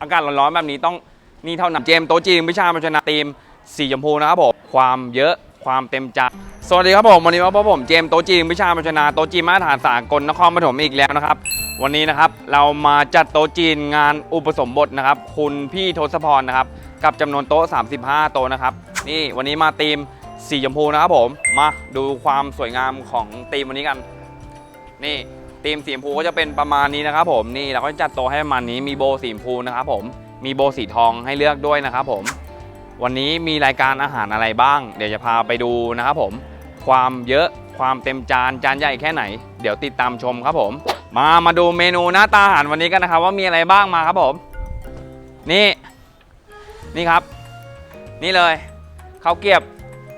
อากาศร้อนๆแบบนี้ต้องนี่เท่านั้นเจมโตจีนวิชามัชนาทีมสีชมพูนะครับผมความเยอะความเต็มจสวัสดีครับผมวันนี้มาพบผมเจมโตจีนวิชามัชนาโตจีนมาตรฐานสากลนครปฐมอีกแล้วนะครับ วันนี้นะครับเรามาจัดโตจีนงานอุปสมบทนะครับ คุณพี่ทศพรนะครับกับจำนวนโต๊ะ 35 โต๊ะนะครับ นี่วันนี้มาทีมสีชมพูนะครับผมมาดูความสวยงามของทีมวันนี้กัน นี่ ทีมสีชมพูก็จะเป็นประมาณนี้นะครับผมนี่เราก็จัดโต๊ะให้ประมาณนี้มีโบสีชมพูนะครับผมมีโบสีทองให้เลือกด้วยนะครับผมวันนี้มีรายการอาหารอะไรบ้าง เดี๋ยวจะพาไปดูนะครับผม ความเยอะความเต็มจานจานใหญ่แค่ไหน เดี๋ยวติดตามชมครับผม มามาดูเมนูหน้าตาอาหารวันนี้กันนะครับ ว่ามีอะไรบ้างมาครับผม นี่นี่ครับ นี่เลยข้าวเกียบ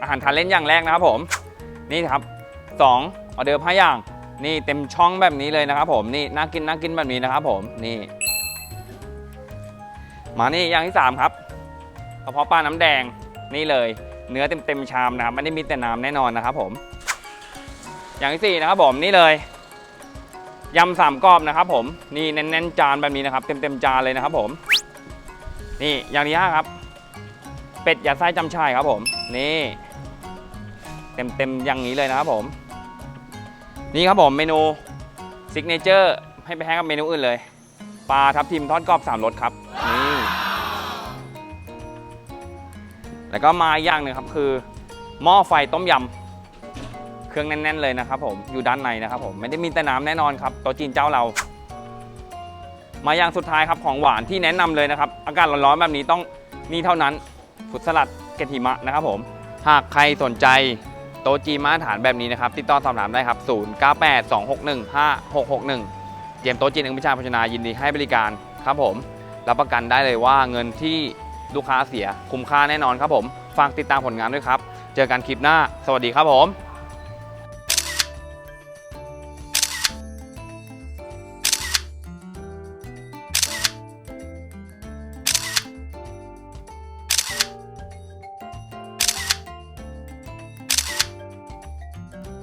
อาหารทานเล่นอย่างแรกนะครับผม นี่ครับสองออเดอร์ห้าอย่าง นี่เต็มช่องแบบนี้เลยนะครับผมนี่น่ากินน่ากินแบบนี้นะครับผมนี่ มานี่อย่างที่สามครับกระเพาะปลาน้ำแดงนี่เลย เนื้อเต็มเต็มชามนะครับไม่ได้มีแต่น้ำแน่นอนนะครับผม อย่างที่สี่นะครับผมนี่เลยยำสามกรอบนะครับผมนี่แน่นๆจานแบบนี้นะครับ เต็มเต็มจานเลยนะครับผม นี่อย่างที่ห้าครับ เป็ดยัดไส้จำชายครับผม นี่ เต็มเต็มอย่างนี้เลยนะครับผม นี่ครับผมเมนูซิกเนเจอร์ให้ไปแพ้กับเมนูอื่นเลยปลาทับทิมทอดกรอบสามรสครับนี่แล้วก็มาอย่างหนึ่งครับคือหม้อไฟต้มยำเครื่องแน่น ๆ เลยนะครับผมอยู่ด้านในนะครับผมไม่ได้มีแต่น้ำแน่นอนครับโต๊ะจีนเจ้าเรา มาอย่างสุดท้ายครับของหวานที่แนะนำเลยนะครับ อากาศร้อนๆแบบนี้ต้องนี่เท่านั้นฟุตสลัดเกล็ดหิมะนะครับผม หากใครสนใจ ต๊ะจีนมาตรฐานแบบนี้นะครับ ติดต่อสอบถามได้ครับ 0982615661 เจมส์โต๊ะจีนอึงพิชาพัชนายินดีให้บริการครับผม รับประกันได้เลยว่าเงินที่ลูกค้าเสียคุ้มค่าแน่นอนครับผม ฝากติดตามผลงานด้วยครับ เจอกันคลิปหน้า สวัสดีครับผม